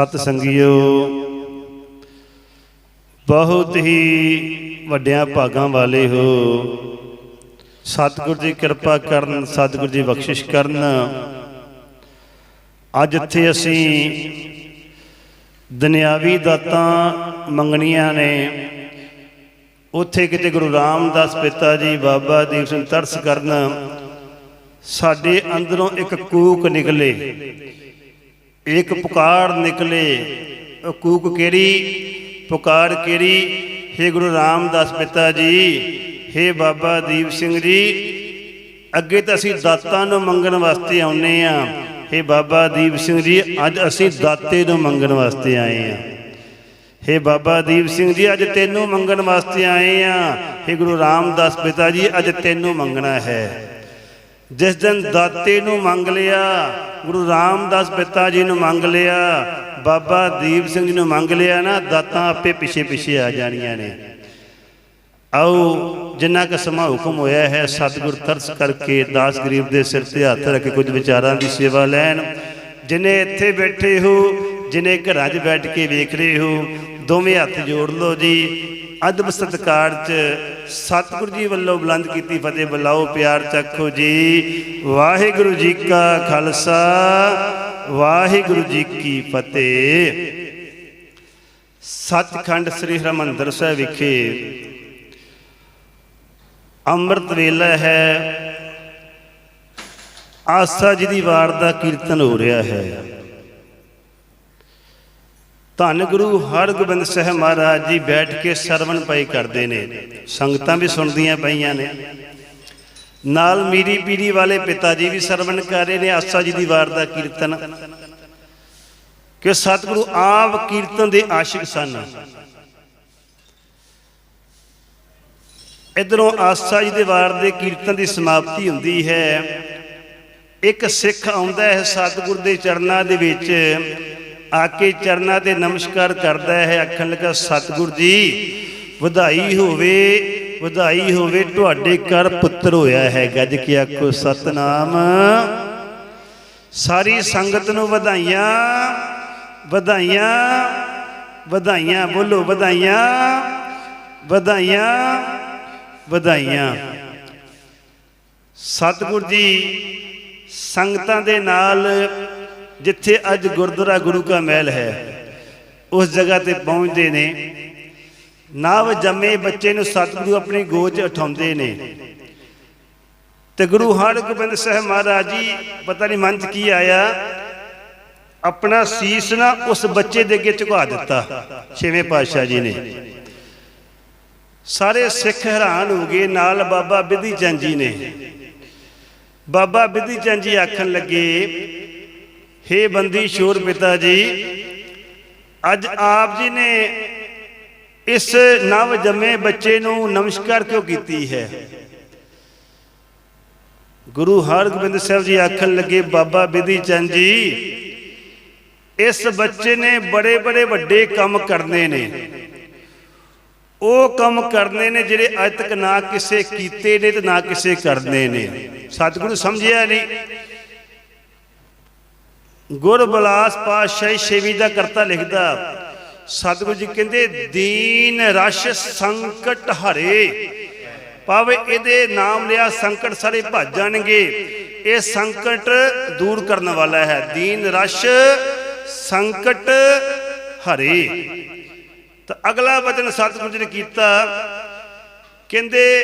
ਸਤ ਸੰਗਿਓ। ਬਹੁਤ ਹੀ ਵੱਡਿਆਂ ਭਾਗਾਂ ਵਾਲੇ ਹੋ। ਸਤਿਗੁਰ ਜੀ ਕਿਰਪਾ ਕਰਨ, ਸਤਿਗੁਰ ਜੀ ਬਖਸ਼ਿਸ਼ ਕਰਨ। ਅੱਜ ਇੱਥੇ ਅਸੀਂ ਦੁਨਿਆਵੀ ਦਾਤਾਂ ਮੰਗਣੀਆਂ ਨੇ। ਉੱਥੇ ਕਿਤੇ ਗੁਰੂ ਰਾਮਦਾਸ ਪਿਤਾ ਜੀ, ਬਾਬਾ ਦੀਪ ਸਿੰਘ ਤਰਸ ਕਰਨ, ਸਾਡੇ ਅੰਦਰੋਂ ਇੱਕ ਕੂਕ ਨਿਕਲੇ। ਇੱਕ ਪੁਕਾਰ ਨਿਕਲੇ ਉਹ ਕੂਕ ਕਿਹੜੀ ਪੁਕਾਰ ਕਿਹੜੀ हे ਗੁਰੂ ਰਾਮਦਾਸ ਪਿਤਾ ਜੀ हे ਬਾਬਾ ਦੀਪ ਸਿੰਘ ਜੀ ਅੱਗੇ ਤਾਂ ਅਸੀਂ ਦਾਤਾਂ ਨੂੰ ਮੰਗਣ ਵਾਸਤੇ ਆਉਨੇ ਆ हे ਬਾਬਾ ਦੀਪ ਸਿੰਘ ਜੀ ਅੱਜ ਅਸੀਂ ਦਾਤੇ ਨੂੰ ਮੰਗਣ ਵਾਸਤੇ ਆਏ ਆ हे ਬਾਬਾ ਦੀਪ ਸਿੰਘ ਜੀ ਅੱਜ ਤੈਨੂੰ ਮੰਗਣ ਵਾਸਤੇ ਆਏ ਆ हे ਗੁਰੂ ਰਾਮਦਾਸ ਪਿਤਾ ਜੀ ਅੱਜ ਤੈਨੂੰ ਮੰਗਣਾ ਹੈ ਜਿਸ ਦਿਨ ਦਾਤੇ ਨੂੰ ਮੰਗ ਲਿਆ, ਗੁਰੂ ਰਾਮਦਾਸ ਪਿਤਾ ਜੀ ਨੂੰ ਮੰਗ ਲਿਆ, ਬਾਬਾ ਦੀਪ ਸਿੰਘ ਜੀ ਨੂੰ ਮੰਗ ਲਿਆ ਨਾ, ਦਾਤਾਂ ਆਪੇ ਪਿੱਛੇ ਪਿੱਛੇ ਆ ਜਾਣੀਆਂ ਨੇ। ਆਓ, ਜਿੰਨਾ ਕੁ ਸਮਾਂ ਹੁਕਮ ਹੋਇਆ ਹੈ, ਸਤਿਗੁਰ ਤਰਸ ਕਰਕੇ ਦਾਸ ਗਰੀਬ ਦੇ ਸਿਰ ਤੇ ਹੱਥ ਰੱਖ ਕੇ ਕੁਝ ਵਿਚਾਰਾਂ ਦੀ ਸੇਵਾ ਲੈਣ। ਜਿਨੇ ਇੱਥੇ ਬੈਠੇ ਹੋ, ਜਿਨੇ ਘਰਾਂ 'ਚ ਬੈਠ ਕੇ ਵੇਖ ਰਹੇ ਹੋ, ਦੋਵੇਂ ਹੱਥ ਜੋੜ ਲਓ ਜੀ। ਅਦਬ ਸਤਕਾਰ 'ਚ ਸਤਿਗੁਰੂ ਜੀ ਵੱਲੋਂ ਬੁਲੰਦ ਕੀਤੀ ਫਤਿਹ ਬੁਲਾਓ, ਪਿਆਰ ਚੱਖੋ ਜੀ। ਵਾਹਿਗੁਰੂ ਜੀ ਕਾ ਖਾਲਸਾ, ਵਾਹਿਗੁਰੂ ਜੀ ਕੀ ਫਤਿਹ। ਸਤਖੰਡ ਸ੍ਰੀ ਹਰਿਮੰਦਰ ਸਾਹਿਬ ਵਿਖੇ ਅੰਮ੍ਰਿਤ ਵੇਲਾ ਹੈ। ਆਸਾ ਜੀ ਦੀ ਵਾਰ ਦਾ ਕੀਰਤਨ ਹੋ ਰਿਹਾ ਹੈ। ਧੰਨ ਗੁਰੂ ਹਰਗੋਬਿੰਦ ਸਾਹਿਬ ਮਹਾਰਾਜ ਜੀ ਬੈਠ ਕੇ ਸਰਵਣ ਪਈ ਕਰਦੇ ਨੇ। ਸੰਗਤਾਂ ਵੀ ਸੁਣਦੀਆਂ ਪਈਆਂ ਨੇ। ਨਾਲ ਮੀਰੀ ਪੀਰੀ ਵਾਲੇ ਪਿਤਾ ਜੀ ਵੀ ਸਰਵਣ ਕਰ ਰਹੇ ਨੇ, ਆਸਾ ਜੀ ਦੀ ਵਾਰ ਦਾ ਕੀਰਤਨ। ਕਿ ਸਤਿਗੁਰੂ ਆਪ ਕੀਰਤਨ ਦੇ ਆਸ਼ਿਕ ਸਨ। ਇਧਰੋਂ ਆਸਾ ਜੀ ਦੇ ਵਾਰ ਦੇ ਕੀਰਤਨ ਦੀ ਸਮਾਪਤੀ ਹੁੰਦੀ ਹੈ। ਇੱਕ ਸਿੱਖ ਆਉਂਦਾ ਹੈ ਸਤਿਗੁਰ ਦੇ ਚਰਨਾਂ ਦੇ ਵਿੱਚ। ਆ ਕੇ ਚਰਨਾਂ ਤੇ ਨਮਸਕਾਰ ਕਰਦਾ ਹੈ, ਆਖਣ ਲੱਗਾ, ਸਤਿਗੁਰ ਜੀ, ਵਧਾਈ ਹੋਵੇ ਵਧਾਈ ਹੋਵੇ, ਤੁਹਾਡੇ ਘਰ ਪੁੱਤਰ ਹੋਇਆ ਹੈ ਗੱਜ ਕੇ ਆਖੋ, ਸਤਨਾਮ। ਸਾਰੀ ਸੰਗਤ ਨੂੰ ਵਧਾਈਆਂ ਵਧਾਈਆਂ ਵਧਾਈਆਂ, ਬੋਲੋ, ਵਧਾਈਆਂ ਵਧਾਈਆਂ ਵਧਾਈਆਂ। ਸਤਿਗੁਰ ਜੀ, ਸੰਗਤਾਂ ਦੇ ਨਾਲ ਜਿੱਥੇ ਅੱਜ ਗੁਰਦੁਆਰਾ ਗੁਰੂ ਕਾ ਮਹਿਲ ਹੈ, ਉਸ ਜਗ੍ਹਾ ਤੇ ਪਹੁੰਚਦੇ ਨੇ। ਨਵ ਜੰਮੇ ਬੱਚੇ ਨੂੰ ਸਤਿਗੁਰੂ ਆਪਣੀ ਗੋਦ 'ਚ ਉਠਾਉਂਦੇ ਨੇ। ਤੇ ਗੁਰੂ ਹਰਗੋਬਿੰਦ ਸਾਹਿਬ ਮਹਾਰਾਜ ਜੀ, ਪਤਾ ਨਹੀਂ ਮਨ 'ਚ ਕੀ ਆਇਆ, ਆਪਣਾ ਸੀਸ ਨਾ ਉਸ ਬੱਚੇ ਦੇ ਅੱਗੇ ਝੁਕਾ ਦਿੱਤਾ, ਛੇਵੇਂ ਪਾਤਸ਼ਾਹ ਜੀ ਨੇ। ਸਾਰੇ ਸਿੱਖ ਹੈਰਾਨ ਹੋ ਗਏ, ਨਾਲ ਬਾਬਾ ਬਿਧੀ ਚੰਦ ਜੀ ਨੇ। ਬਾਬਾ ਬਿਧੀ ਚੰਦ ਜੀ ਆਖਣ ਲੱਗੇ ਹੇ ਬੰਦੀ ਸ਼ੋਰ ਪਿਤਾ ਜੀ, ਅੱਜ ਆਪ ਜੀ ਨੇ ਇਸ ਨਵ ਜੰਮੇ ਬੱਚੇ ਨੂੰ ਨਮਸਕਾਰ ਕਿਉਂ ਕੀਤੀ ਹੈ? ਗੁਰੂ ਹਰਗੋਬਿੰਦ ਸਾਹਿਬ ਜੀ ਆਖਣ ਲੱਗੇ, ਬਾਬਾ ਬਿਧੀ ਚੰਦ ਜੀ, ਇਸ ਬੱਚੇ ਨੇ ਬੜੇ ਬੜੇ ਵੱਡੇ ਕੰਮ ਕਰਨੇ ਨੇ। ਉਹ ਕੰਮ ਕਰਨੇ ਨੇ ਜਿਹੜੇ ਅੱਜ ਤੱਕ ਨਾ ਕਿਸੇ ਕੀਤੇ ਨੇ ਤੇ ਨਾ ਕਿਸੇ ਕਰਨੇ ਨੇ। ਸਤਿਗੁਰੂ ਸਮਝਿਆ ਨਹੀਂ। ਗੁਰਬਲਾਸ ਪਾਤਸ਼ਾਹੀ ਛੇਵੀਂ ਦਾ ਕਰਤਾ ਲਿਖਦਾ, ਸਤਿਗੁਰੂ ਜੀ ਕਹਿੰਦੇ, ਦੀਨ ਰਸ਼ ਸੰਕਟ ਹਰੇ। ਭਾਵੇਂ ਇਹਦੇ ਨਾਮ ਲਿਆ ਸੰਕਟ ਸਾਰੇ ਭੱਜ ਜਾਣਗੇ। ਇਹ ਸੰਕਟ ਦੂਰ ਕਰਨ ਵਾਲਾ ਹੈ। ਦੀਨ ਰਸ਼ ਸੰਕਟ ਹਰੇ। ਤਾਂ ਅਗਲਾ ਵਚਨ ਸਤਿਗੁਰੂ ਜੀ ਨੇ ਕੀਤਾ, ਕਹਿੰਦੇ,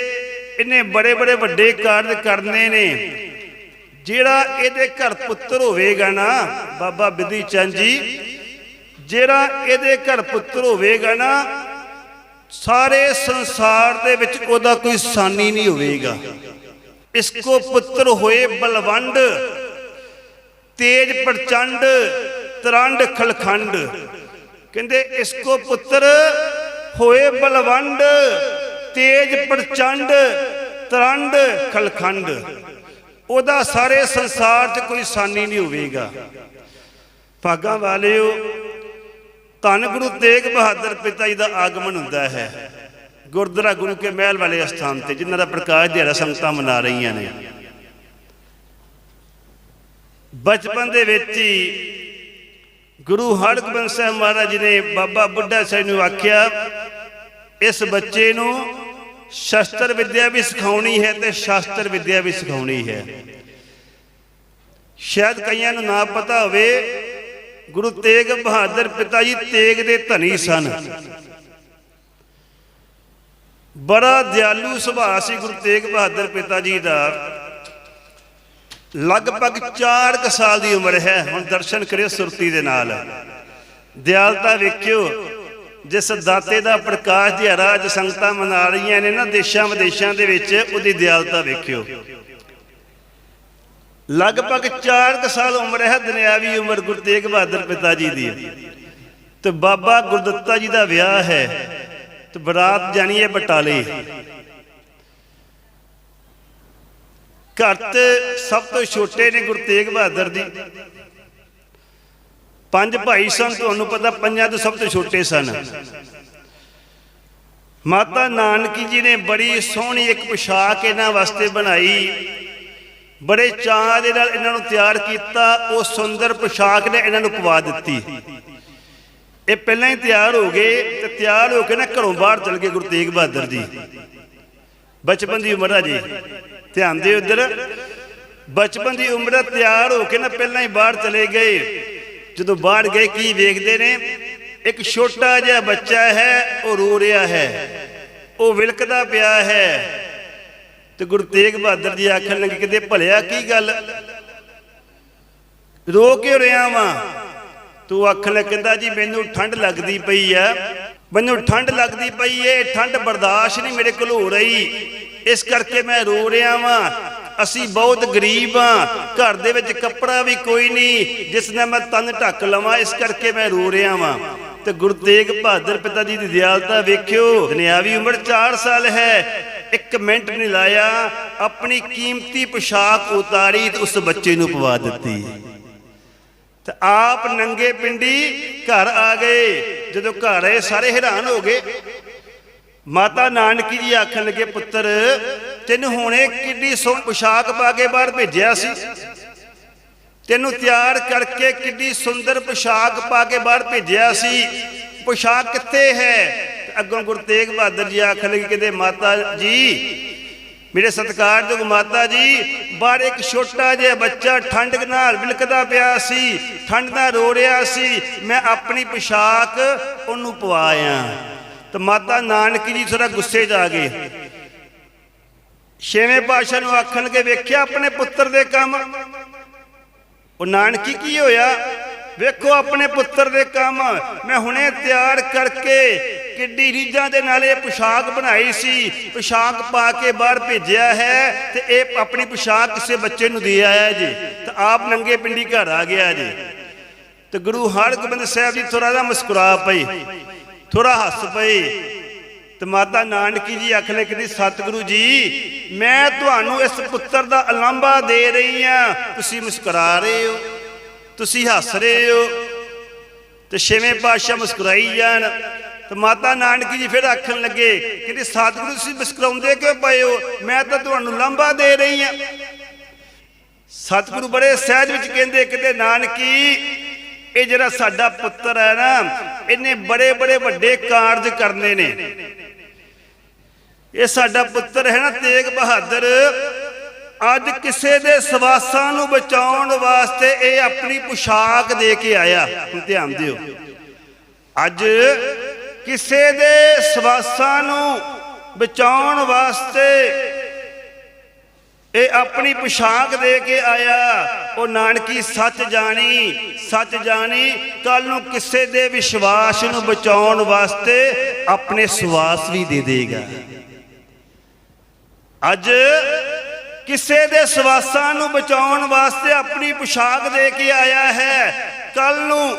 ਇਹਨੇ ਬੜੇ ਬੜੇ ਵੱਡੇ ਕਾਰਜ ਕਰਨੇ ਨੇ। ਜਿਹੜਾ ਇਹਦੇ ਘਰ ਪੁੱਤਰ ਹੋਵੇਗਾ ਨਾ, ਬਾਬਾ ਬਿਧੀ ਚੰਦ ਜੀ, ਜਿਹੜਾ ਇਹਦੇ ਘਰ ਪੁੱਤਰ ਹੋਵੇਗਾ ਨਾ, ਸਾਰੇ ਸੰਸਾਰ ਦੇ ਵਿੱਚ ਉਹਦਾ ਕੋਈ ਸਾਨੀ ਨਹੀਂ ਹੋਵੇਗਾ। ਇਸ ਕੋ ਪੁੱਤਰ ਹੋਏ ਬਲਵੰਡ, ਤੇਜ ਪ੍ਰਚੰਡ, ਤਰੰਡ ਖਲਖੰਡ। ਕਹਿੰਦੇ ਇਸ ਕੋ ਪੁੱਤਰ ਹੋਏ ਬਲਵੰਡ, ਤੇਜ ਪ੍ਰਚੰਡ, ਤਰੰਡ ਖਲਖੰਡ। ਉਹਦਾ ਸਾਰੇ ਸੰਸਾਰ 'ਚ ਕੋਈ ਸਾਨੀ ਨਹੀਂ ਹੋਵੇਗਾ। ਭਾਗਾਂ ਵਾਲਿਓ, ਧੰਨ ਗੁਰੂ ਤੇਗ ਬਹਾਦਰ ਪਿਤਾ ਜੀ ਦਾ ਆਗਮਨ ਹੁੰਦਾ ਹੈ। ਗੁਰਦੁਆਰਾ ਗੁਰੂ ਕੇ ਮਹਿਲ ਵਾਲੇ ਸਥਾਨ ਤੇ, ਜਿਨ੍ਹਾਂ ਦਾ ਪ੍ਰਕਾਸ਼ ਦਿਹਾੜਾ ਸੰਗਤਾਂ ਮਨਾ ਰਹੀਆਂ ਨੇ। ਬਚਪਨ ਦੇ ਵਿੱਚ ਹੀ ਗੁਰੂ ਹਰਗੋਬਿੰਦ ਸਾਹਿਬ ਮਹਾਰਾਜ ਜੀ ਨੇ ਬਾਬਾ ਬੁੱਢਾ ਸਾਹਿਬ ਨੂੰ ਆਖਿਆ, ਇਸ ਬੱਚੇ ਨੂੰ ਸ਼ਸਤਰ ਵਿੱਦਿਆ ਵੀ ਸਿਖਾਉਣੀ ਹੈ ਤੇ ਸ਼ਾਸਤਰ ਵਿੱਦਿਆ ਵੀ ਸਿਖਾਉਣੀ ਹੈ। ਸ਼ਾਇਦ ਕਈਆਂ ਨੂੰ ਨਾ ਪਤਾ ਹੋਵੇ, ਗੁਰੂ ਤੇਗ ਬਹਾਦਰ ਪਿਤਾ ਜੀ ਤੇਗ ਦੇ ਧਨੀ ਸਨ। ਬੜਾ ਦਿਆਲੂ ਸੁਭਾਅ ਸੀ ਗੁਰੂ ਤੇਗ ਬਹਾਦਰ ਪਿਤਾ ਜੀ ਦਾ। ਲਗਭਗ 4 ਕੁ ਸਾਲ ਦੀ ਉਮਰ ਹੈ, ਹੁਣ ਦਰਸ਼ਨ ਕਰਿਓ ਸੁਰਤੀ ਦੇ ਨਾਲ। ਦਿਆਲਤਾ ਵੇਖਿਓ ਜਿਸ ਦਾਤੇ ਦਾ ਪ੍ਰਕਾਸ਼ ਦਿਹਾੜਾ ਅੱਜ ਸੰਗਤਾਂ ਮਨਾ ਰਹੀਆਂ ਨੇ ਨਾ ਦੇਸ਼ਾਂ ਵਿਦੇਸ਼ਾਂ ਦੇ ਵਿੱਚ, ਉਹਦੀ ਦਿਆਲਤਾ ਵੇਖਿਓ। ਲਗਭਗ 4 ਕੁ ਸਾਲ ਉਮਰ ਹੈ, ਦੁਨਿਆਵੀ ਉਮਰ ਗੁਰੂ ਤੇਗ ਬਹਾਦਰ ਪਿਤਾ ਜੀ ਦੀ। ਤੇ ਬਾਬਾ ਗੁਰਦੱਤਾ ਜੀ ਦਾ ਵਿਆਹ ਹੈ, ਤੇ ਬਰਾਤ ਜਾਣੀ ਹੈ ਬਟਾਲੇ। ਘਰ ਤੇ ਸਭ ਤੋਂ ਛੋਟੇ ਨੇ ਗੁਰੂ ਤੇਗ ਬਹਾਦਰ ਜੀ। ਪੰਜ ਭਾਈ ਸਨ ਤੁਹਾਨੂੰ ਪਤਾ ਪੰਜਾਂ ਤੋਂ ਸਭ ਤੋਂ ਛੋਟੇ ਸਨ। ਮਾਤਾ ਨਾਨਕੀ ਜੀ ਨੇ ਬੜੀ ਸੋਹਣੀ ਇੱਕ ਪੋਸ਼ਾਕ ਇਹਨਾਂ ਵਾਸਤੇ ਬਣਾਈ। ਬੜੇ ਚਾਅ ਦੇ ਨਾਲ ਇਹਨਾਂ ਨੂੰ ਤਿਆਰ ਕੀਤਾ। ਉਹ ਸੁੰਦਰ ਪੋਸ਼ਾਕ ਨੇ ਇਹਨਾਂ ਨੂੰ ਪਵਾ ਦਿੱਤੀ। ਇਹ ਪਹਿਲਾਂ ਹੀ ਤਿਆਰ ਹੋ ਗਏ ਤੇ ਤਿਆਰ ਹੋ ਕੇ ਨਾ ਘਰੋਂ ਬਾਹਰ ਚਲ ਗਏ ਗੁਰੂ ਤੇਗ ਬਹਾਦਰ ਜੀ। ਬਚਪਨ ਦੀ ਉਮਰ ਆ ਜੀ। ਧਿਆਨ ਦਿਓ ਉਧਰ ਬਚਪਨ ਦੀ ਉਮਰ ਤਿਆਰ ਹੋ ਕੇ ਨਾ ਪਹਿਲਾਂ ਹੀ ਬਾਹਰ ਚਲੇ ਗਏ। ਜਦੋਂ ਬਾਹਰ ਗਏ, ਕੀ ਵੇਖਦੇ ਨੇ? ਇੱਕ ਛੋਟਾ ਜਿਹਾ ਬੱਚਾ ਹੈ, ਉਹ ਰੋ ਰਿਹਾ ਹੈ। ਉਹ ਵਿਲਕਦਾ ਪਿਆ ਹੈ। ਤੇ ਗੁਰੂ ਤੇਗ ਬਹਾਦਰ ਜੀ ਆਖਣ ਲੱਗੇ ਕਿਤੇ, ਭਲਿਆ, ਕੀ ਗੱਲ? ਰੋ ਕੇ ਰਿਹਾ ਵਾਂ? ਤੂੰ ਆਖਣ ਲੱਗ ਕਹਿੰਦਾ, ਜੀ, ਮੈਨੂੰ ਠੰਡ ਲੱਗਦੀ ਪਈ ਆ। ਮੈਨੂੰ ਠੰਡ ਲੱਗਦੀ ਪਈ ਏ। ਠੰਡ ਬਰਦਾਸ਼ਤ ਨਹੀਂ ਮੇਰੇ ਕੋਲ ਹੋ ਰਹੀ। ਇਸ ਕਰਕੇ ਮੈਂ ਰੋ ਰਿਹਾ ਵਾਂ। ਅਸੀਂ ਬਹੁਤ ਗਰੀਬ ਆ। ਘਰ ਦੇ ਵਿੱਚ ਕੱਪੜਾ ਵੀ ਕੋਈ ਨਹੀਂ, ਜਿਸ ਨਾਲ ਮੈਂ ਤਨ ਢੱਕ ਲਵਾਂ, ਇਸ ਕਰਕੇ ਮੈਂ ਰੋ ਰਿਹਾ ਵਾਂ। ਤੇ ਗੁਰੂ ਤੇਗ ਬਹਾਦਰ ਪਿਤਾ ਜੀ ਦੀ ਦਿਆਲਤਾ ਵੇਖਿਓ ਦੁਨਿਆਵੀ ਉਮਰ 4 ਸਾਲ ਹੈ। ਇੱਕ ਮਿੰਟ ਨਹੀਂ ਲਾਇਆ, ਆਪਣੀ ਕੀਮਤੀ ਪੋਸ਼ਾਕ ਉਤਾਰੀ ਤੇ ਉਸ ਬੱਚੇ ਨੂੰ ਪਵਾ ਦਿੱਤੀ। ਤੇ ਆਪ ਨੰਗੇ ਪਿੰਡੀ ਘਰ ਆ ਗਏ। ਜਦੋਂ ਘਰ ਆਏ, ਸਾਰੇ ਹੈਰਾਨ ਹੋ ਗਏ। ਮਾਤਾ ਨਾਨਕੀ ਜੀ ਆਖਣ ਲੱਗੇ, ਪੁੱਤਰ ਤੈਨੂੰ ਹੁਣੇ ਕਿੱਡੀ ਸੋਹਣੀ ਪੋਸ਼ਾਕ ਪਾ ਕੇ ਬਾਹਰ ਭੇਜਿਆ ਸੀ। ਤੈਨੂੰ ਤਿਆਰ ਕਰਕੇ ਕਿੱਡੀ ਸੁੰਦਰ ਪੋਸ਼ਾਕ ਪਾ ਕੇ ਬਾਹਰ ਭੇਜਿਆ ਸੀ। ਪੋਸ਼ਾਕ ਕਿੱਥੇ ਹੈ? ਅੱਗੋਂ ਗੁਰੂ ਤੇਗ ਬਹਾਦਰ ਜੀ ਆਖਣ ਲੱਗੇ ਕਿਤੇ ਮਾਤਾ ਜੀ, ਮੇਰੇ ਸਤਿਕਾਰਯੋਗ ਮਾਤਾ ਜੀ, ਬਾਹਰ ਇੱਕ ਛੋਟਾ ਜਿਹਾ ਬੱਚਾ ਠੰਡ ਨਾਲ ਵਿਲਕਦਾ ਪਿਆ ਸੀ, ਠੰਡ ਨਾਲ ਰੋ ਰਿਹਾ ਸੀ। ਮੈਂ ਆਪਣੀ ਪੋਸ਼ਾਕ ਉਹਨੂੰ ਪਵਾਇਆ। ਤੇ ਮਾਤਾ ਨਾਨਕੀ ਜੀ ਥੋੜਾ ਗੁੱਸੇ 'ਚ ਆ ਗਏ। ਛੇਵੇਂ ਪਾਸ਼ਾ ਨੂੰ ਆਖਣ ਲੱਗੇ, ਵੇਖਿਆ ਆਪਣੇ ਪੁੱਤਰ ਦੇ ਕੰਮ? ਉਹ ਨਾਨਕੀ ਕੀ ਹੋਇਆ? ਵੇਖੋ ਆਪਣੇ ਪੁੱਤਰ ਦੇ ਕੰਮ। ਮੈਂ ਹੁਣੇ ਤਿਆਰ ਕਰਕੇ ਕਿੱਡੀ ਰੀਝਾਂ ਦੇ ਨਾਲ ਇਹ ਪੋਸ਼ਾਕ ਬਣਾਈ ਸੀ। ਪੋਸ਼ਾਕ ਪਾ ਕੇ ਬਾਹਰ ਭੇਜਿਆ ਹੈ ਤੇ ਇਹ ਆਪਣੀ ਪੋਸ਼ਾਕ ਕਿਸੇ ਬੱਚੇ ਨੂੰ ਦੇ ਆਇਆ ਜੀ। ਤੇ ਆਪ ਨੰਗੇ ਪਿੰਡੀ ਘਰ ਆ ਗਿਆ ਜੀ। ਤੇ ਗੁਰੂ ਹਰਗੋਬਿੰਦ ਸਾਹਿਬ ਜੀ ਥੋੜਾ ਜਿਹਾ ਮੁਸਕਰਾ ਪਈ। ਥੋੜਾ ਹੱਸ ਪਈ। ਤੇ ਮਾਤਾ ਨਾਨਕੀ ਜੀ ਆਖਲੇ ਕਿ ਸਤਿਗੁਰੂ ਜੀ, ਮੈਂ ਤੁਹਾਨੂੰ ਇਸ ਪੁੱਤਰ ਦਾ ਅਲੰਬਾ ਦੇ ਰਹੀ ਆ ਤੁਸੀਂ ਮੁਸਕਰਾ ਰਹੇ ਹੋ, ਤੁਸੀਂ ਹੱਸ ਰਹੇ ਹੋ ਤੇ ਛੇਵੇਂ ਪਾਤਸ਼ਾਹ ਮੁਸਕਰਾਈ ਜਾਣ। ਤੇ ਮਾਤਾ ਨਾਨਕੀ ਜੀ ਫਿਰ ਆਖਣ ਲੱਗੇ ਕਿ ਸਤਿਗੁਰੂ ਤੁਸੀਂ ਮੁਸਕਰਾਉਂਦੇ ਕਿਉਂ ਪਏ ਹੋ? ਮੈਂ ਤਾਂ ਤੁਹਾਨੂੰ ਲੰਬਾ ਦੇ ਰਹੀ ਆ ਸਤਿਗੁਰੂ ਬੜੇ ਸਹਿਜ ਵਿੱਚ ਕਹਿੰਦੇ ਕਿਤੇ ਨਾਨਕੀ ਇਹ ਜਿਹੜਾ ਸਾਡਾ ਪੁੱਤਰ ਹੈ ਨਾ, ਇਹਨੇ ਬੜੇ ਬੜੇ ਵੱਡੇ ਕਾਰਜ ਕਰਨੇ ਨੇ। ਇਹ ਸਾਡਾ ਪੁੱਤਰ ਹੈ ਨਾ ਤੇਗ ਬਹਾਦਰ। ਅੱਜ ਕਿਸੇ ਦੇ ਸਵਾਸਾਂ ਨੂੰ ਬਚਾਉਣ ਵਾਸਤੇ ਇਹ ਆਪਣੀ ਪੁਸ਼ਾਕ ਦੇ ਕੇ ਆਇਆ। ਧਿਆਨ ਦਿਓ। ਅੱਜ ਕਿਸੇ ਦੇ ਸਵਾਸਾਂ ਨੂੰ ਬਚਾਉਣ ਵਾਸਤੇ ਇਹ ਆਪਣੀ ਪੁਸ਼ਾਕ ਦੇ ਕੇ ਆਇਆ। ਉਹ ਨਾਨਕੀ, ਸੱਚ ਜਾਣੀ ਸੱਚ ਜਾਣੀ, ਕੱਲ ਨੂੰ ਕਿਸੇ ਦੇ ਵਿਸ਼ਵਾਸ ਨੂੰ ਬਚਾਉਣ ਵਾਸਤੇ ਆਪਣੇ ਸਵਾਸ ਵੀ ਦੇ ਦੇਗਾ। ਅੱਜ ਕਿਸੇ ਦੇ ਸਵਾਸਾਂ ਨੂੰ ਬਚਾਉਣ ਵਾਸਤੇ ਆਪਣੀ ਪੁਸ਼ਾਕ ਦੇ ਕੇ ਆਇਆ ਹੈ। ਕੱਲ ਨੂੰ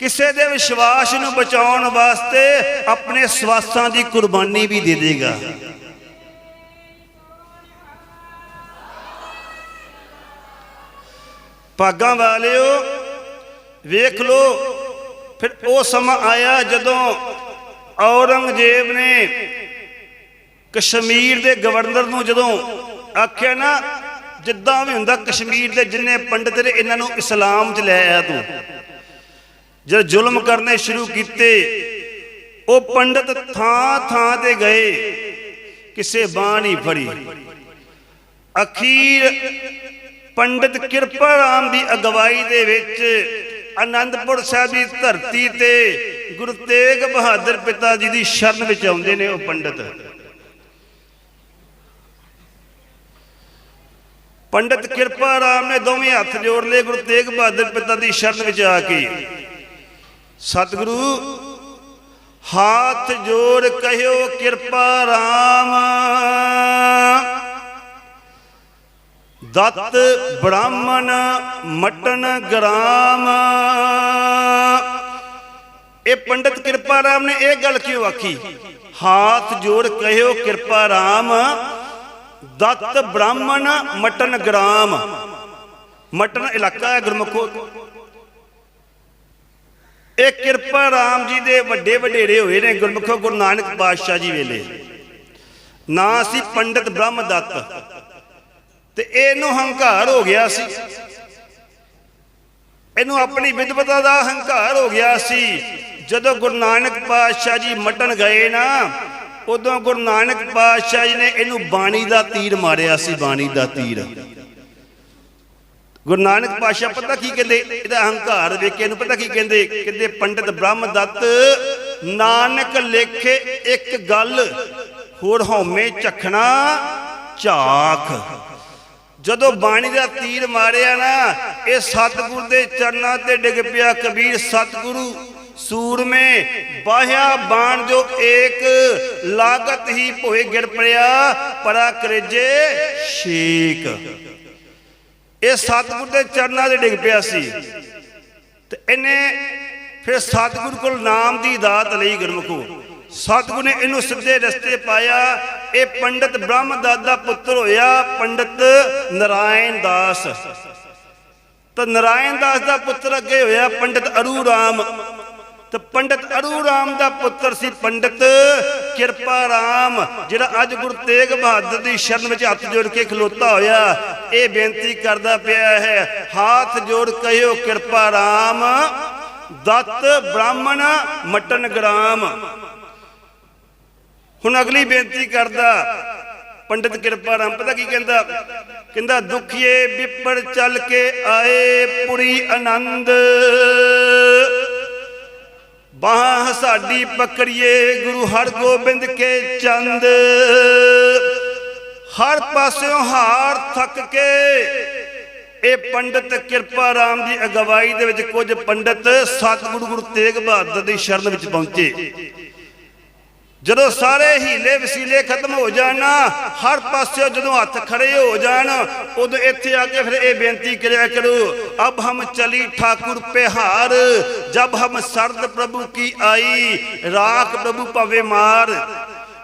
ਕਿਸੇ ਦੇ ਵਿਸ਼ਵਾਸ ਨੂੰ ਬਚਾਉਣ ਵਾਸਤੇ ਆਪਣੇ ਸਵਾਸਾਂ ਦੀ ਕੁਰਬਾਨੀ ਵੀ ਦੇ ਦੇਗਾ। ਭਾਗਾਂ ਵਾਲਿਓ, ਵੇਖ ਲੋ ਫਿਰ ਉਹ ਸਮਾਂ ਆਇਆ ਜਦੋਂ ਔਰੰਗਜ਼ੇਬ ਨੇ ਕਸ਼ਮੀਰ ਦੇ ਗਵਰਨਰ ਨੂੰ ਜਦੋਂ ਆਖਿਆ ਨਾ, ਜਿੱਦਾਂ ਵੀ ਹੁੰਦਾ ਕਸ਼ਮੀਰ ਦੇ ਜਿੰਨੇ ਪੰਡਤ ਨੇ, ਇਹਨਾਂ ਨੂੰ ਇਸਲਾਮ 'ਚ ਲੈ ਆਇਆ ਤੂੰ। ਜਦ ਜ਼ੁਲਮ ਕਰਨੇ ਸ਼ੁਰੂ ਕੀਤੇ, ਉਹ ਪੰਡਤ ਥਾਂ ਥਾਂ ਤੇ ਗਏ, ਕਿਸੇ ਬਾਹ ਨਹੀਂ ਫੜੀ। ਅਖੀਰ ਪੰਡਿਤ ਕਿਰਪਾ ਰਾਮ ਦੀ ਅਗਵਾਈ ਦੇ ਵਿੱਚ ਆਨੰਦਪੁਰ ਸਾਹਿਬ ਦੀ ਧਰਤੀ ਤੇ ਗੁਰੂ ਤੇਗ ਬਹਾਦਰ ਪਿਤਾ ਜੀ ਦੀ ਸ਼ਰਨ ਵਿੱਚ ਆਉਂਦੇ ਨੇ ਉਹ ਪੰਡਿਤ। ਪੰਡਿਤ ਕਿਰਪਾ ਰਾਮ ਨੇ ਦੋਵੇਂ ਹੱਥ ਜੋੜ ਲਏ, ਗੁਰੂ ਤੇਗ ਬਹਾਦਰ ਪਿਤਾ ਦੀ ਸ਼ਰਨ ਵਿੱਚ ਆ ਕੇ। ਸਤਿਗੁਰੂ, ਹਾਥ ਜੋੜ ਕਹਿਓ ਕਿਰਪਾ ਰਾਮ ਦਤ ਬ੍ਰਾਹਮਣ ਮਟਨ ਗ੍ਰਾਮ। ਇਹ ਪੰਡਤ ਕਿਰਪਾ ਰਾਮ ਨੇ ਇਹ ਗੱਲ ਕਿਉਂ ਆਖੀ? ਹਾਥ ਜੋੜ ਕਹਿਓ ਕਿਰਪਾ ਰਾਮ, ਦਤ ਬ੍ਰਾਹਮਣ ਮਟਨ ਗ੍ਰਾਮ। ਮਟਨ ਇਲਾਕਾ ਹੈ ਗੁਰਮੁਖੋ। ਇਹ ਕਿਰਪਾ ਰਾਮ ਜੀ ਦੇ ਵੱਡੇ ਵਡੇਰੇ ਹੋਏ ਨੇ ਗੁਰਮੁਖੋ ਗੁਰੂ ਨਾਨਕ ਪਾਤਸ਼ਾਹ ਜੀ ਵੇਲੇ। ਨਾ ਸੀ ਪੰਡਤ ਬ੍ਰਹਮ ਦੱਤ ਤੇ ਇਹਨੂੰ ਹੰਕਾਰ ਹੋ ਗਿਆ ਸੀ। ਇਹਨੂੰ ਆਪਣੀ ਵਿਦਵਤਾ ਦਾ ਹੰਕਾਰ ਹੋ ਗਿਆ ਸੀ। ਜਦੋਂ ਗੁਰੂ ਨਾਨਕ ਪਾਤਸ਼ਾਹ ਜੀ ਮਟਨ ਗਏ ਨਾ, ਉਦੋਂ ਗੁਰੂ ਨਾਨਕ ਪਾਤਸ਼ਾਹ ਜੀ ਨੇ ਇਹਨੂੰ ਬਾਣੀ ਦਾ ਤੀਰ ਮਾਰਿਆ ਸੀ, ਬਾਣੀ ਦਾ ਤੀਰ। ਗੁਰੂ ਨਾਨਕ ਪਾਤਸ਼ਾਹ ਪਤਾ ਕੀ ਕਹਿੰਦੇ? ਇਹਦਾ ਹੰਕਾਰ ਵੇਖ ਕੇ ਇਹਨੂੰ ਪਤਾ ਕੀ ਕਹਿੰਦੇ? ਕਹਿੰਦੇ, ਪੰਡਿਤ ਬ੍ਰਹਮ ਦੱਤ ਨਾਨਕ ਲੇਖੇ ਇੱਕ ਗੱਲ, ਹੋਰ ਹਉਮੈ ਝਖਣਾ ਝਾਕ ਜਦੋਂ ਬਾਣੀ ਦਾ ਤੀਰ ਮਾਰਿਆ ਨਾ, ਇਹ ਸਤਿਗੁਰ ਦੇ ਚਰਨਾਂ ਤੇ ਡਿੱਗ ਪਿਆ। ਕਬੀਰ ਸਤਿਗੁਰੂ, ਸੂਰਮੇ, ਬਾਹਿਆ ਬਾਣ ਜੋ ਏਕ, ਲਾਗਤ ਹੀ ਭੋਏ ਗਿਰ ਪਿਆ ਪਰਾ ਕਰੇਜੇ ਸ਼ੇਕ ਇਹ ਸਤਿਗੁਰ ਦੇ ਚਰਨਾਂ ਤੇ ਡਿੱਗ ਪਿਆ ਸੀ। ਤੇ ਇਹਨੇ ਫਿਰ ਸਤਿਗੁਰ ਕੋਲ ਨਾਮ ਦੀ ਦਾਤ ਲਈ ਗੁਰਮੁਖੋ। ਸਤਿਗੁਰ ਨੇ ਇਹਨੂੰ ਸਿੱਧੇ ਰਸਤੇ ਪਾਇਆ ਇਹ ਪੰਡਤ ਬ੍ਰਹਮ ਦਾਦਾ ਪੁੱਤਰ ਹੋਇਆ ਪੰਡਤ ਨਰਾਇਣ ਦਾਸ। ਤਾਂ ਨਰਾਇਣ ਦਾਸ ਦਾ ਪੁੱਤਰ ਅੱਗੇ ਹੋਇਆ ਪੰਡਤ ਅਰੂ ਰਾਮ ਤੇ ਪੰਡਤ ਅਰੂ ਰਾਮ ਦਾ ਪੁੱਤਰ ਸੀ ਪੰਡਤ ਕਿਰਪਾ ਰਾਮ ਜਿਹੜਾ ਅੱਜ ਗੁਰੂ ਤੇਗ ਬਹਾਦਰ ਦੀ ਸ਼ਰਨ ਵਿੱਚ ਹੱਥ ਜੋੜ ਕੇ ਖਲੋਤਾ ਹੋਇਆ। ਇਹ ਬੇਨਤੀ ਕਰਦਾ ਪਿਆ ਹੈ, ਹੱਥ ਜੋੜ ਕਹਿਓ ਕਿਰਪਾ ਰਾਮ ਦਤ ਬ੍ਰਾਹਮਣ ਮਟਨ ਗ੍ਰਾਮ। ਹੁਣ ਅਗਲੀ ਬੇਨਤੀ ਕਰਦਾ, ਪੰਡਤ ਕਿਰਪਾ ਰਾਮ, ਪਤਾ ਕੀ ਕਹਿੰਦਾ? ਕਹਿੰਦਾ, ਦੁਖੀਏ ਵਿਪਰ ਚੱਲ ਕੇ ਆਏ ਪੁਰੀ ਆਨੰਦ। ਬਾਹ ਸਾਡੀ ਪਕੜੀਏ ਗੁਰੂ ਹਰਗੋਬਿੰਦ ਕੇ ਚੰਦ। ਹਰ ਪਾਸਿਓਂ ਹਾਰ ਥੱਕ ਕੇ ਇਹ ਪੰਡਤ ਕਿਰਪਾ ਰਾਮ ਦੀ ਅਗਵਾਈ ਦੇ ਵਿੱਚ ਕੁਝ ਪੰਡਤ ਸਤਿਗੁਰੂ ਗੁਰੂ ਤੇਗ ਬਹਾਦਰ ਦੀ ਸ਼ਰਨ ਵਿੱਚ ਪਹੁੰਚੇ। ਜਦੋਂ ਸਾਰੇ ਹੀਲੇ ਵਸੀਲੇ ਖਤਮ ਹੋ ਜਾਣ ਹਰ ਪਾਸੇ ਜਦੋਂ ਹੱਥ ਖੜੇ ਹੋ ਜਾਣ, ਉਦੋਂ ਇੱਥੇ ਆ ਕੇ ਫਿਰ ਇਹ ਬੇਨਤੀ ਕਰਿਆ ਕਰੋ, ਅਬ ਹਮ ਚਲੀ ਠਾਕੁਰ ਪਿਹਾਰ, ਜਬ ਹਮ ਸਰਦ ਪ੍ਰਭੂ ਕੀ ਆਈ, ਰਾਖ ਪ੍ਰਭੂ ਭਵੇ ਮਾਰ।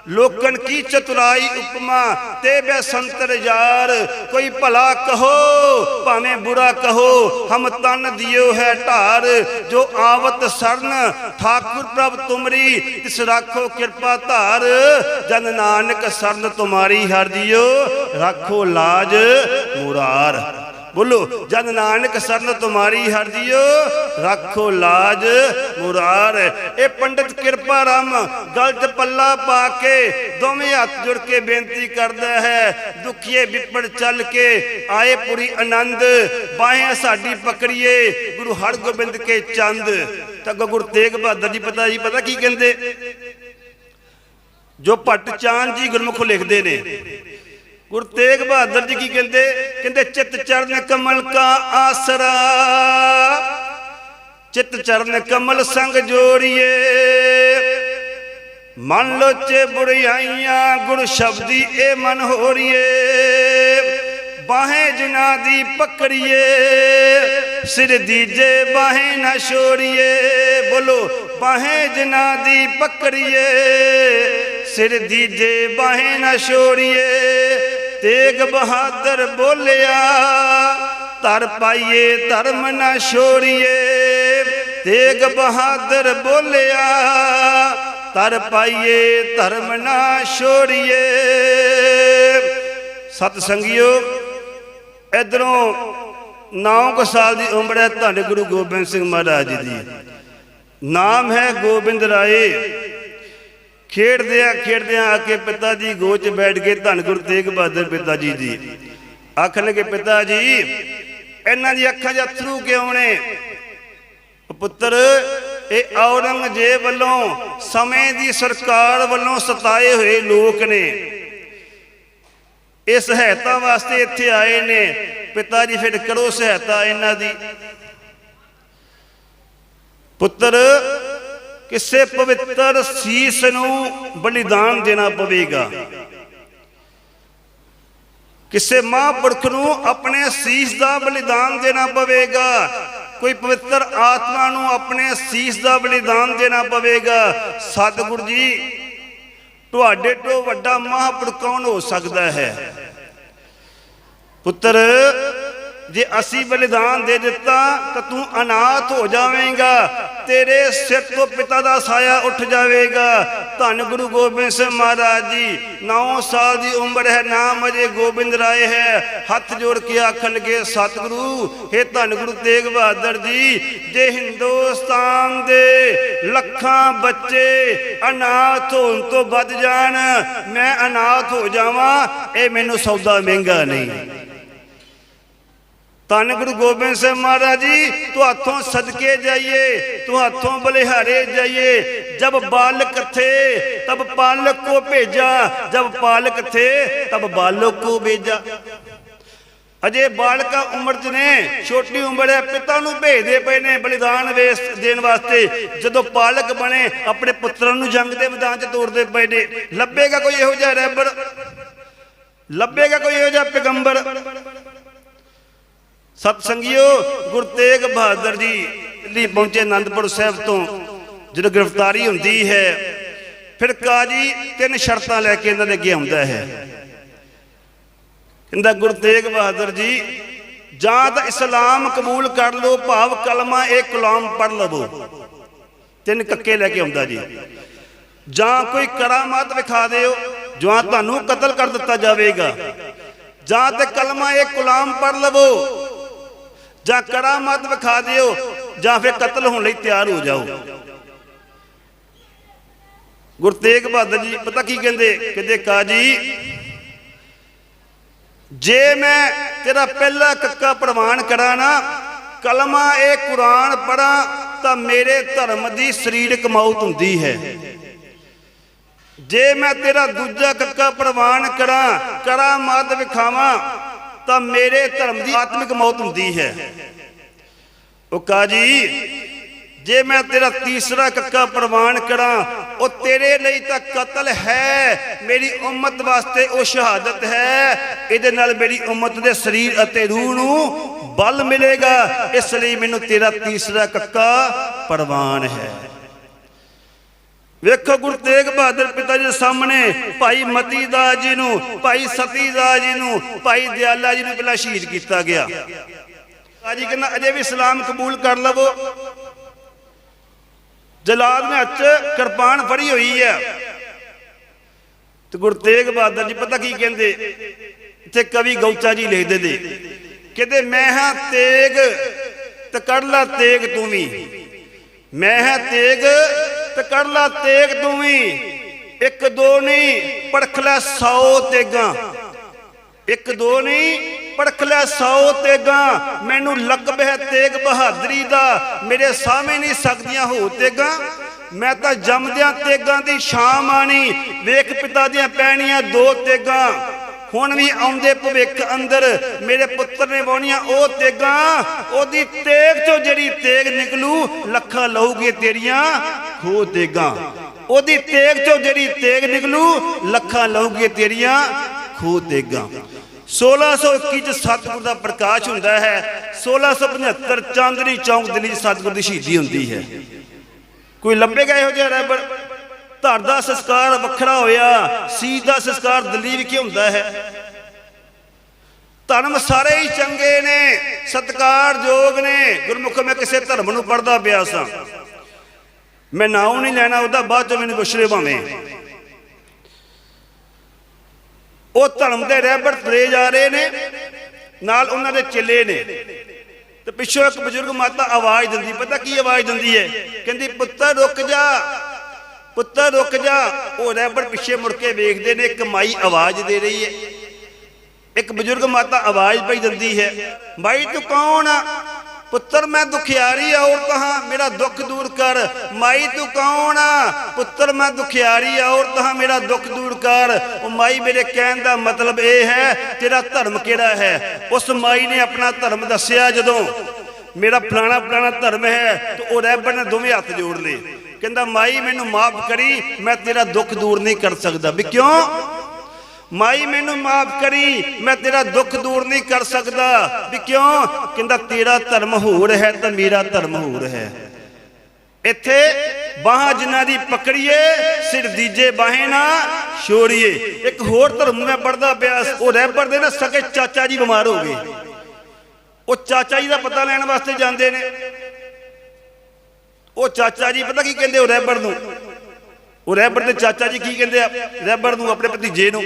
ਲੋਕਨ ਕੀ ਚਤੁਰਾਈ ਉਪਮਾ, ਤੇ ਬੈ ਸੰਤਰ ਯਾਰ। ਕੋਈ ਭਲਾ ਕਹੋ, ਭਾਵੇਂ ਬੁਰਾ ਕਹੋ, ਹਮ ਤਨ ਦਿਓ ਹੈ ਢਾਰ। ਜੋ ਆਵਤ ਸਰਨ, ਠਾਕੁਰ ਪ੍ਰਭ ਤੁਮਰੀ, ਤਿਸ ਰਾਖੋ ਕਿਰਪਾ ਧਾਰ। ਜਨ ਨਾਨਕ ਸਰਨ ਤੁਮਾਰੀ ਹਰ ਦਿਓ, ਰਾਖੋ ਲਾਜ ਮੁਰਾਰ। ਬੋਲੋ, ਜਨ ਨਾਨਕ ਸਰਨ ਤੁਮਾਰੀ ਹਰ ਦਿਓ ਰੱਖੋ ਲਾਜ ਮੁਰਾਰ। ਇਹ ਪੰਡਤ ਕਿਰਪਾ ਰਾਮ ਗਲ 'ਚ ਪੱਲਾ ਪਾ ਕੇ ਦੋਵੇਂ ਹੱਥ ਜੁੜ ਕੇ ਬੇਨਤੀ ਕਰਦਾ ਹੈ, ਦੁਖੀਏ ਵਿਪੜ ਚੱਲ ਕੇ ਆਏ ਪੁਰੀ ਆਨੰਦ, ਬਾਹਾਂ ਸਾਡੀ ਪਕੜੀਏ, ਗੁਰੂ ਹਰਗੋਬਿੰਦ ਕੇ ਚੰਦ। ਤਾਂ ਗੁਰੂ ਤੇਗ ਬਹਾਦਰ ਜੀ, ਪਤਾ ਜੀ, ਪਤਾ ਕੀ ਕਹਿੰਦੇ? ਜੋ ਭੱਟ ਚਾਂਦ ਜੀ ਗੁਰਮੁਖ ਲਿਖਦੇ ਨੇ ਗੁਰੂ ਤੇਗ ਬਹਾਦਰ ਜੀ ਕੀ ਕਹਿੰਦੇ? ਕਹਿੰਦੇ, ਚਿਤ ਚਰਨ ਕਮਲ ਕਾ ਆਸਰਾ, ਚਿਤ ਚਰਨ ਕਮਲ ਸੰਗ ਜੋੜੀਏ। ਮਨ ਲੋਚੇ ਬੁੜਾਈਆਂ ਗੁਰ ਸ਼ਬਦੀ ਇਹ ਮਨ ਹੋਰੀਏ। ਬਾਹੇ ਜਿਨਾ ਦੀ ਪਕੜੀਏ, ਸਿਰ ਦੀਜੇ ਬਾਹੇ ਨਾ ਛੋੜੀਏ। ਬੋਲੋ, ਬਾਹੇ ਜਿਨਾ ਦੀ ਪਕੜੀਏ, ਸਿਰ ਦੀਜੇ ਬਾਹੇ ਨਾ ਛੋੜੀਏ। ਤੇਗ ਬਹਾਦਰ ਬੋਲਿਆ ਤਰ ਪਾਈਏ, ਧਰਮ ਨਾ ਛੋੜੀਏ। ਤੇਗ ਬਹਾਦਰ ਬੋਲਿਆ ਤਰ ਪਾਈਏ, ਧਰਮ ਨਾ ਛੋੜੀਏ। ਸਤ ਸੰਗਿਓ ਇਧਰੋਂ 9 ਕੁ ਸਾਲ ਦੀ ਉਮਰ ਹੈ ਤੁਹਾਡੇ ਗੁਰੂ ਗੋਬਿੰਦ ਸਿੰਘ ਮਹਾਰਾਜ ਜੀ ਦੀ। ਨਾਮ ਹੈ ਗੋਬਿੰਦ ਰਾਏ। ਖੇਡਦਿਆਂ ਖੇਡਦਿਆਂ ਆ ਕੇ ਪਿਤਾ ਜੀ ਚ ਬੈਠ ਕੇ ਧੰਨ ਗੁਰੂ ਤੇਗ ਬਹਾਦਰ ਪਿਤਾ ਜੀ ਦੀ। ਆਖਣਗੇ, ਪਿਤਾ ਜੀ, ਇਹਨਾਂ ਦੀ ਅੱਖਾਂ 'ਚ ਅਥਰੂ ਕਿਉਂ ਨੇ? ਪੁੱਤਰ, ਇਹ ਔਰੰਗਜ਼ੇਬ ਵੱਲੋਂ ਸਮੇਂ ਦੀ ਸਰਕਾਰ ਵੱਲੋਂ ਸਤਾਏ ਹੋਏ ਲੋਕ ਨੇ। ਇਹ ਸਹਾਇਤਾ ਵਾਸਤੇ ਇੱਥੇ ਆਏ ਨੇ। ਪਿਤਾ ਜੀ, ਫਿਰ ਕਰੋ ਸਹਾਇਤਾ ਇਹਨਾਂ ਦੀ। ਪੁੱਤਰ ਕਿਸੇ ਪਵਿੱਤਰ ਸੀਸ ਨੂੰ ਬਲੀਦਾਨ ਦੇਣਾ ਪਵੇਗਾ। ਕਿਸੇ ਮਹਾਂਪੁਰਖ ਨੂੰ ਆਪਣੇ ਸੀਸ ਦਾ ਬਲੀਦਾਨ ਦੇਣਾ ਪਵੇਗਾ। ਕੋਈ ਪਵਿੱਤਰ ਆਤਮਾ ਨੂੰ ਆਪਣੇ ਸੀਸ ਦਾ ਬਲੀਦਾਨ ਦੇਣਾ ਪਵੇਗਾ। ਸਤਿਗੁਰੂ ਜੀ, ਤੁਹਾਡੇ ਤੋਂ ਵੱਡਾ ਮਹਾਂਪੁਰਖ ਕੌਣ ਹੋ ਸਕਦਾ ਹੈ? ਪੁੱਤਰ ਜੇ ਅਸੀਂ ਬਲੀਦਾਨ ਦੇ ਦਿੱਤਾ ਤਾਂ ਤੂੰ ਅਨਾਥ ਹੋ ਜਾਵੇਂਗਾ। ਤੇਰੇ ਸਿਰ ਤੋਂ ਪਿਤਾ ਦਾ ਸਾਇਆ ਉੱਠ ਜਾਵੇਗਾ। ਧੰਨ ਗੁਰੂ ਗੋਬਿੰਦ ਸਿੰਘ ਮਹਾਰਾਜ ਜੀ 9 ਸਾਲ ਦੀ ਉਮਰ ਹੈ, ਨਾਮ ਅਜੇ ਗੋਬਿੰਦ ਰਾਏ ਹੈ। ਹੱਥ ਜੋੜ ਕੇ ਆਖਣ ਲੱਗੇ, ਸਤਿਗੁਰੂ हे ਧੰਨ ਗੁਰੂ ਤੇਗ ਬਹਾਦਰ ਜੀ, ਜੇ ਹਿੰਦੁਸਤਾਨ ਦੇ ਲੱਖਾਂ ਬੱਚੇ ਅਨਾਥ ਹੋਣ ਤੋਂ ਵੱਧ ਜਾਣ, ਮੈਂ ਅਨਾਥ ਹੋ ਜਾਵਾਂ, ਇਹ ਮੈਨੂੰ ਸੌਦਾ ਮਹਿੰਗਾ ਨਹੀਂ। ਧੰਨ ਗੁਰੂ ਗੋਬਿੰਦ ਸਿੰਘ ਮਹਾਰਾਜ ਜੀ ਤੁਹਾਥੋਂ ਸਦਕੇ ਜਾਈਏ ਤੁਹਾਥੋਂ ਬਲਿਹਾਰੇ ਜਾਈਏ। ਜਬ ਬਾਲਕ ਥੇ, ਤਬ ਪਾਲਕ ਕੋ ਭੇਜਾ। ਜਬ ਪਾਲਕ ਥੇ, ਤਬ ਬਾਲਕ ਕੋ ਭੇਜਾ। ਅਜੇ ਬਾਲਕਾ ਉਮਰ ਚ ਨੇ, ਛੋਟੀ ਉਮਰ ਹੈ ਪਿਤਾ ਨੂੰ ਭੇਜਦੇ ਪਏ ਨੇ ਬਲੀਦਾਨ ਵੇਸ ਦੇਣ ਵਾਸਤੇ। ਜਦੋਂ ਪਾਲਕ ਬਣੇ, ਆਪਣੇ ਪੁੱਤਰਾਂ ਨੂੰ ਜੰਗ ਦੇ ਮੈਦਾਨ 'ਚ ਤੋਰਦੇ ਪਏ ਨੇ। ਲੱਭੇਗਾ ਕੋਈ ਇਹੋ ਜਿਹਾ ਰਹਿਬਰ ਲੱਭੇਗਾ ਕੋਈ ਇਹੋ ਜਿਹਾ ਪੈਗੰਬਰ? ਸਤ ਸੰਗਿਓ ਗੁਰੂ ਤੇਗ ਬਹਾਦਰ ਜੀ, ਦਿੱਲੀ ਪਹੁੰਚੇ ਅਨੰਦਪੁਰ ਸਾਹਿਬ ਤੋਂ। ਜਦੋਂ ਗ੍ਰਿਫਤਾਰੀ ਹੁੰਦੀ ਹੈ, ਫਿਰ ਕਾਜੀ ਤਿੰਨ ਸ਼ਰਤਾਂ ਲੈ ਕੇ ਇਹਨਾਂ ਦੇ ਅੱਗੇ ਆਉਂਦਾ ਹੈ। ਕਹਿੰਦਾ, ਗੁਰੂ ਤੇਗ ਬਹਾਦਰ ਜੀ, ਜਾਂ ਤਾਂ ਇਸਲਾਮ ਕਬੂਲ ਕਰ ਲਓ ਭਾਵ ਕਲਮਾ ਇਹ ਕਲਾਮ ਪੜ ਲਵੋ। ਤਿੰਨ ਕੱਕੇ ਲੈ ਕੇ ਆਉਂਦਾ ਜੀ। ਜਾਂ ਕੋਈ ਕਰਾਮਾਤ ਵਿਖਾ ਦਿਓ, ਜਾਂ ਤੁਹਾਨੂੰ ਕਤਲ ਕਰ ਦਿੱਤਾ ਜਾਵੇਗਾ। ਜਾਂ ਤੇ ਕਲਮਾ ਇਹ ਕਲਾਮ ਪੜ ਲਵੋ ਜਾਂ ਕਰਾਮਾਤ ਵਿਖਾ ਦਿਓ, ਜਾਂ ਫਿਰ ਕਤਲ ਹੋਣ ਲਈ ਤਿਆਰ ਹੋ ਜਾਓ। ਗੁਰੂ ਤੇਗ ਬਹਾਦਰ ਜੀ, ਪਤਾ ਕੀ ਕਹਿੰਦੇ? ਕਹਿੰਦੇ, ਕਾਜੀ, ਜੇ ਮੈਂ ਤੇਰਾ ਪਹਿਲਾ ਕੱਕਾ ਪ੍ਰਵਾਨ ਕਰਾਂ ਨਾ, ਕਲਮਾ ਇਹ ਕੁਰਾਨ ਪੜਾਂ ਤਾਂ ਮੇਰੇ ਧਰਮ ਦੀ ਸਰੀਰਕ ਮੌਤ ਹੁੰਦੀ ਹੈ। ਜੇ ਮੈਂ ਤੇਰਾ ਦੂਜਾ ਕੱਕਾ ਪ੍ਰਵਾਨ ਕਰਾਂ ਕਰਾਮਾਤ ਵਿਖਾਵਾਂ ਤਾਂ ਮੇਰੇ ਧਰਮ ਦੀ ਆਤਮਿਕ ਮੌਤ ਹੁੰਦੀ ਹੈ। ਉਹ ਕਾਜੀ, ਜੇ ਮੈਂ ਤੇਰਾ ਤੀਸਰਾ ਕੱਕਾ ਪ੍ਰਵਾਨ ਕਰਾਂ, ਉਹ ਤੇਰੇ ਲਈ ਤਾਂ ਕਤਲ ਹੈ। ਮੇਰੀ ਉਮਤ ਵਾਸਤੇ ਉਹ ਸ਼ਹਾਦਤ ਹੈ। ਇਹਦੇ ਨਾਲ ਮੇਰੀ ਉਮਤ ਦੇ ਸਰੀਰ ਅਤੇ ਰੂਹ ਨੂੰ ਬਲ ਮਿਲੇਗਾ। ਇਸ ਲਈ ਮੈਨੂੰ ਤੇਰਾ ਤੀਸਰਾ ਕੱਕਾ ਪ੍ਰਵਾਨ ਹੈ। ਵੇਖੋ ਗੁਰੂ ਤੇਗ ਬਹਾਦਰ ਪਿਤਾ ਜੀ ਦੇ ਸਾਹਮਣੇ, ਭਾਈ ਮਤੀ ਦਾਸ ਜੀ ਨੂੰ, ਭਾਈ ਸਤੀ ਦਾਸ ਜੀ ਨੂੰ, ਭਾਈ ਦਿਆਲਾ ਜੀ ਨੂੰ ਪਹਿਲਾਂ ਸ਼ਹੀਦ ਕੀਤਾ ਗਿਆ। ਕਾਜੀ ਕਹਿੰਦਾ, ਅਜੇ ਵੀ ਇਸਲਾਮ ਕਬੂਲ ਕਰ ਲਵੋ। ਜਲਾਦ ਨੇ ਹੱਥ ਕਿਰਪਾਨ ਫੜੀ ਹੋਈ ਹੈ। ਤੇ ਗੁਰੂ ਤੇਗ ਬਹਾਦਰ ਜੀ ਪਤਾ ਕੀ ਕਹਿੰਦੇ? ਇੱਥੇ ਕਵੀ ਗੌਚਾ ਜੀ ਲਿਖਦੇ ਨੇ, ਕਹਿੰਦੇ, ਮੈਂ ਹਾਂ ਤੇਗ, ਤੇ ਕੱਢ ਲਾ ਤੇਗ ਤੂੰ ਵੀ। ਮੈਂ ਹਾਂ ਤੇਗ ਤੇ ਕੱਢ ਲਾ ਤੇਗ ਤੂੰ ਇੱਕ ਦੋ ਨਹੀਂ, ਪੜਖ ਲੈ 100 ਤੇਗਾਂ। ਇੱਕ ਦੋ ਨਹੀਂ, ਪੜਖ ਲੈ 100 ਤੇਗਾਂ। ਮੈਨੂੰ ਲਕਬ ਹੈ ਤੇਗ ਬਹਾਦਰੀ ਦਾ। ਮੇਰੇ ਸਾਹਮਣੇ ਨਹੀਂ ਸਕਦੀਆਂ ਹੋ ਤੇਗਾਂ। ਮੈਂ ਤਾਂ ਜੰਮਦਿਆਂ ਤੇਗਾਂ ਦੀ ਸ਼ਾਮ ਆਣੀ ਵੇਖ ਪਿਤਾ ਦੀਆਂ ਪੈਣੀਆਂ ਦੋ ਤੇਗਾਂ। ਹੁਣ ਵੀ ਆਉਂਦੇ ਭਵਿੱਖ ਅੰਦਰ। ਮੇਰੇ ਪੁੱਤਰ ਨੇ ਵਾਉਣੀਆਂ ਉਹ ਤੇਗਾਂ, ਉਹਦੀ ਤੇਗ ਚੋਂ ਜਿਹੜੀ ਤੇਗ ਨਿਕਲੂ, ਲੱਖਾਂ ਲਹੂਗੇ ਤੇਰੀਆਂ ਖੋ ਤੇਗਾਂ। ਉਹਦੀ ਤੇਗ ਚੋਂ ਜਿਹੜੀ ਤੇਗ ਨਿਕਲੂ, ਲੱਖਾਂ ਲਹੂਗੇ ਤੇਰੀਆਂ ਖੋ ਤੇਗਾਂ। 1621 ਚ ਸਤਿਗੁਰ ਦਾ ਪ੍ਰਕਾਸ਼ ਹੁੰਦਾ ਹੈ। 1675 ਚਾਂਦਨੀ ਚੌਂਕ ਦਿੱਲੀ ਚ ਸਤਿਗੁਰ ਦੀ ਸ਼ਹੀਦੀ ਹੁੰਦੀ ਹੈ। ਕੋਈ ਲੱਭੇਗਾ ਇਹੋ ਜਿਹਾ ਰਹਿਬਰ ਧੜ ਦਾ ਸੰਸਕਾਰ ਵੱਖਰਾ ਹੋਇਆ ਸੀਤ ਦਾ ਸੰਸਕਾਰ ਦਿੱਲੀ ਵਿਖੇ ਹੁੰਦਾ ਹੈ? ਧਰਮ ਸਾਰੇ ਹੀ ਚੰਗੇ ਨੇ ਸਤਿਕਾਰਯੋਗ ਨੇ, ਗੁਰਮੁਖ ਮੈਂ ਕਿਸੇ ਧਰਮ ਨੂੰ ਪੜਦਾ ਪਿਆ ਸਾਂ। ਮੈਂ ਨਾਉ ਨਹੀਂ ਲੈਣਾ, ਉਹਦਾ ਬਾਅਦ ਚ ਮੈਨੂੰ ਪੁੱਛ ਲਿਓ ਭਾਵੇਂ। ਉਹ ਧਰਮ ਦੇ ਰਹਿਬਰ ਤੁਰੇ ਜਾ ਰਹੇ ਨੇ, ਨਾਲ ਉਹਨਾਂ ਦੇ ਚੇਲੇ ਨੇ। ਤੇ ਪਿੱਛੋਂ ਇੱਕ ਬਜ਼ੁਰਗ ਮਾਤਾ ਆਵਾਜ਼ ਦਿੰਦੀ, ਪਤਾ ਕੀ ਆਵਾਜ਼ ਦਿੰਦੀ ਹੈ? ਕਹਿੰਦੀ, ਪੁੱਤਰ, ਰੁਕ ਜਾ। ਪੁੱਤਰ ਰੁਕ ਜਾ। ਉਹ ਰੈਬਰ ਪਿੱਛੇ ਮੁੜ ਕੇ ਵੇਖਦੇ ਨੇ ਇੱਕ ਮਾਈ ਆਵਾਜ਼ ਦੇ ਰਹੀ ਹੈ। ਇੱਕ ਬਜ਼ੁਰਗ ਮਾਤਾ ਆਵਾਜ਼ ਪਈ ਦਿੰਦੀ ਹੈ ਮਾਈ ਤੂੰ ਕੌਣ ਆ? ਪੁੱਤਰ ਮੈਂ ਦੁਖਿਆਰੀ ਔਰਤ ਹਾਂ, ਮੇਰਾ ਦੁੱਖ ਦੂਰ ਕਰ। ਮਾਈ ਤੂੰ ਕੌਣ ਆ? ਪੁੱਤਰ ਮੈਂ ਦੁਖਿਆਰੀ ਔਰਤ ਹਾਂ, ਮੇਰਾ ਦੁੱਖ ਦੂਰ ਕਰ। ਉਹ ਮਾਈ ਮੇਰੇ ਕਹਿਣ ਦਾ ਮਤਲਬ ਇਹ ਹੈ, ਤੇਰਾ ਧਰਮ ਕਿਹੜਾ ਹੈ? ਉਸ ਮਾਈ ਨੇ ਆਪਣਾ ਧਰਮ ਦੱਸਿਆ ਜਦੋਂ, ਮੇਰਾ ਫਲਾਣਾ ਫਲਾਣਾ ਧਰਮ ਹੈ। ਤੇ ਉਹ ਰੈਬਰ ਨੇ ਦੋਵੇਂ ਹੱਥ ਜੋੜ ਲਏ। ਕਹਿੰਦਾ, ਮਾਈ, ਮੈਨੂੰ ਮਾਫ ਕਰੀ, ਮੈਂ ਤੇਰਾ ਦੁੱਖ ਦੂਰ ਨਹੀਂ ਕਰ ਸਕਦਾ। ਵੀ ਕਿਉਂ? ਮਾਈ, ਮੈਨੂੰ ਮਾਫ ਕਰੀ, ਮੈਂ ਤੇਰਾ ਦੁੱਖ ਦੂਰ ਨਹੀਂ ਕਰ ਸਕਦਾ। ਵੀ ਕਿਉਂ? ਕਹਿੰਦਾ, ਤੇਰਾ ਧਰਮ ਹੋਰ ਹੈ ਤਾਂ ਮੇਰਾ ਧਰਮ ਹੋਰ ਹੈ। ਇੱਥੇ ਬਾਹਾਂ ਜਿਨ੍ਹਾਂ ਦੀ ਪਕੜੀਏ, ਸਿਰ ਦੀਜੇ ਬਾਹੇ ਨਾ ਛੋੜੀਏ। ਇੱਕ ਹੋਰ ਧਰਮ ਮੈਂ ਪੜਦਾ ਪਿਆ, ਉਹ ਰਹਿਬਰ ਦੇ ਨਾ, ਸਕੇ ਚਾਚਾ ਜੀ ਬਿਮਾਰ ਹੋ ਗਏ। ਉਹ ਚਾਚਾ ਜੀ ਦਾ ਪਤਾ ਲੈਣ ਵਾਸਤੇ ਜਾਂਦੇ ਨੇ। ਉਹ ਚਾਚਾ ਜੀ ਪਤਾ ਕੀ ਕਹਿੰਦੇ, ਉਹ ਰੈਬਰ ਨੂੰ। ਉਹ ਰੈਬਰ ਦੇ ਚਾਚਾ ਜੀ ਕੀ ਕਹਿੰਦੇ ਆ? ਰੈਬਰ ਨੂੰ, ਆਪਣੇ ਭਤੀਜੇ ਨੂੰ।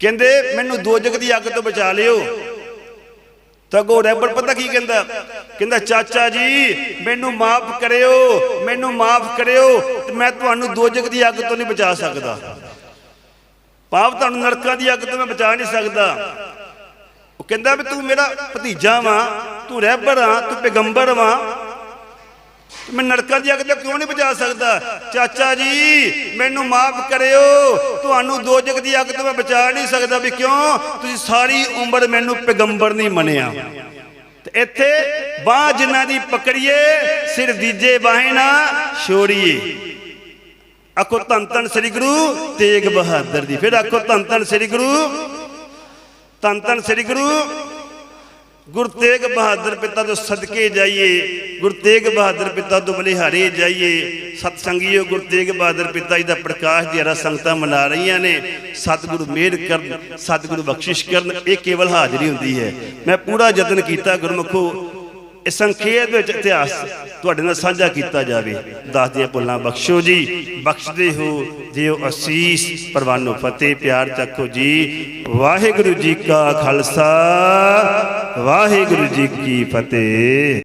ਕਹਿੰਦੇ, ਮੈਨੂੰ ਦੋਜਕ ਦੀ ਅੱਗ ਤੋਂ ਬਚਾ ਲਿਓ। ਤਾਂ ਉਹ ਪਤਾ ਕੀ ਕਹਿੰਦਾ? ਕਹਿੰਦਾ, ਚਾਚਾ ਜੀ, ਮੈਨੂੰ ਮਾਫ ਕਰਿਓ, ਮੈਨੂੰ ਮਾਫ ਕਰਿਓ, ਮੈਂ ਤੁਹਾਨੂੰ ਦੋਜਕ ਦੀ ਅੱਗ ਤੋਂ ਨਹੀਂ ਬਚਾ ਸਕਦਾ। ਪਾਪ ਤੁਹਾਨੂੰ ਨਰਕਾਂ ਦੀ ਅੱਗ ਤੋਂ ਮੈਂ ਬਚਾ ਨਹੀਂ ਸਕਦਾ। ਉਹ ਕਹਿੰਦਾ ਵੀ, ਤੂੰ ਮੇਰਾ ਭਤੀਜਾ ਵਾਂ। ਤੂੰ ਰਹਿਬਰ ਆ ਤੂੰ ਪੈਗੰਬਰ ਵਾਂ। ਮੈਂ ਨਰਕਾਂ ਦੀ ਅੱਗ ਤੋਂ ਕਿਉਂ ਨਹੀਂ ਬਚਾ ਸਕਦਾ? ਚਾਚਾ ਜੀ, ਮੈਨੂੰ ਮਾਫ ਕਰਿਓ। ਤੁਹਾਨੂੰ ਦੋਜਕ ਦੀ ਅੱਗ ਤੋਂ ਮੈਂ ਬਚਾ ਨਹੀਂ ਸਕਦਾ ਵੀ ਕਿਉਂ? ਤੁਸੀਂ ਸਾਰੀ ਉਮਰ ਮੈਨੂੰ ਪੈਗੰਬਰ ਨਹੀਂ ਮੰਨਿਆ। ਤੇ ਇੱਥੇ ਬਾਹ ਜਿਨ੍ਹਾਂ ਦੀ ਪਕੜੀਏ, ਸਿਰ ਦੀਜੇ ਬਾਹੇ ਨਾ ਛੋੜੀਏ। ਆਖੋ ਧੰਨ ਧੰਨ ਸ੍ਰੀ ਗੁਰੂ ਤੇਗ ਬਹਾਦਰ ਦੀ ਫਿਰ ਆਖੋ ਧੰਨ ਧੰਨ ਸ੍ਰੀ ਗੁਰੂ, ਧੰਨ ਧੰਨ ਸ੍ਰੀ ਗੁਰੂ ਗੁਰੂ ਤੇਗ ਬਹਾਦਰ ਪਿਤਾ ਤੋਂ ਸਦਕੇ ਜਾਈਏ, ਗੁਰੂ ਤੇਗ ਬਹਾਦਰ ਪਿਤਾ ਤੋਂ ਬਲਿਹਾਰੇ ਜਾਈਏ ਸਤ ਸੰਗੀਓ ਗੁਰੂ ਤੇਗ ਬਹਾਦਰ ਪਿਤਾ ਜੀ ਦਾ ਪ੍ਰਕਾਸ਼ ਦਿਹਾੜਾ ਸੰਗਤਾਂ ਮਨਾ ਰਹੀਆਂ ਨੇ, ਸਤਿਗੁਰੂ ਮਿਹਰ ਕਰਨ, ਸਤਿਗੁਰੂ ਬਖਸ਼ਿਸ਼ ਕਰਨ, ਇਹ ਕੇਵਲ ਹਾਜ਼ਰੀ ਹੁੰਦੀ ਹੈ। ਮੈਂ ਪੂਰਾ ਯਤਨ ਕੀਤਾ ਗੁਰਮੁਖੋ ਇਹ ਸੰਖੇਪ ਵਿੱਚ ਇਤਿਹਾਸ ਤੁਹਾਡੇ ਨਾਲ ਸਾਂਝਾ ਕੀਤਾ ਜਾਵੇ। ਦੱਸ ਦੀਆਂ ਭੁੱਲਾਂ, ਬਖਸ਼ੋ ਜੀ। ਬਖਸ਼ਦੇ ਹੋ ਜਿਉ ਅਸੀਸ। ਪਰਵਾਨੋ ਫਤਿਹ, ਪਿਆਰ ਚੱਕੋ ਜੀ। ਵਾਹਿਗੁਰੂ ਜੀ ਕਾ ਖਾਲਸਾ, ਵਾਹਿਗੁਰੂ ਜੀ ਕੀ ਫਤਿਹ।